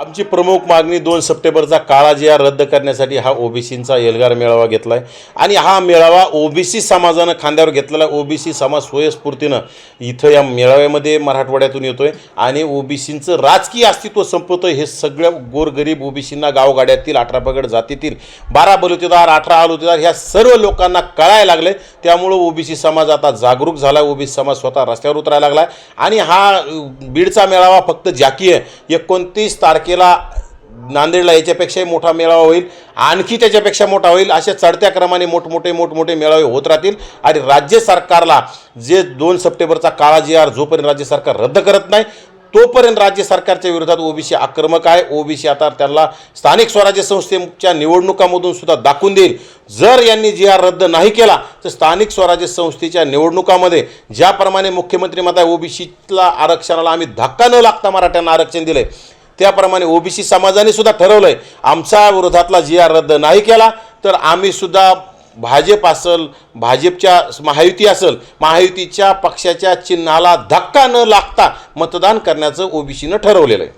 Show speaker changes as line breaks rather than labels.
आमची प्रमुख मागणी दोन सप्टेंबरचा काळा जी रद्द करण्यासाठी हा ओबीसींचा एल्गार मेळावा घेतला आहे आणि हा मेळावा ओबीसी समाजानं खांद्यावर घेतलेला ओबीसी समाज स्वयंस्फूर्तीनं इथं या मेळाव्यामध्ये मराठवाड्यातून येतो आहे आणि ओबीसींचं राजकीय अस्तित्व संपवतं हे सगळ्या गोरगरीब ओबीसींना गावगाड्यातील अठरा पगड जातीतील बारा बलुतेदार अठरा आलुतेदार ह्या सर्व लोकांना कळायला लागले त्यामुळं ओबीसी समाज आता जागरूक झाला ओबीसी समाज स्वतः रस्त्यावर उतरायला लागला आणि हा बीडचा मेळावा फक्त जाकी आहे. एकोणतीस तारखेला नांदेडला याच्यापेक्षाही मोठा मेळावा होईल. आणखी त्याच्यापेक्षा मोठा होईल अशा चढत्या क्रमाने मोठमोठे मोठमोठे मेळावे होत राहतील. आणि राज्य सरकारला जे दोन सप्टेंबरचा काळा जी आर जोपर्यंत राज्य सरकार रद्द करत नाही तोपर्यंत राज्य सरकारच्या विरोधात ओबीसी आक्रमक आहे. ओबीसी आता त्यांना स्थानिक स्वराज्य संस्थेच्या निवडणुकामधून सुद्धा दाखवून देईल. जर यांनी जी आर रद्द नाही केला तर स्थानिक स्वराज्य संस्थेच्या निवडणुकामध्ये ज्याप्रमाणे मुख्यमंत्री मत आहे ओबीसीला आरक्षणाला आम्ही धक्का न लागता मराठ्यांना आरक्षण दिलं आहे त्याप्रमाणे ओबीसी समाजाने सुद्धा ठरवलंय. आमच्या विरोधातला जी आर रद्द नाही केला तर आम्ही सुद्धा भाजप असल भाजपच्या महायुती असल महायुतीच्या पक्षाच्या चिन्हाला धक्का न लागता मतदान करण्याचं ओबीसीनं ठरवलेलं आहे.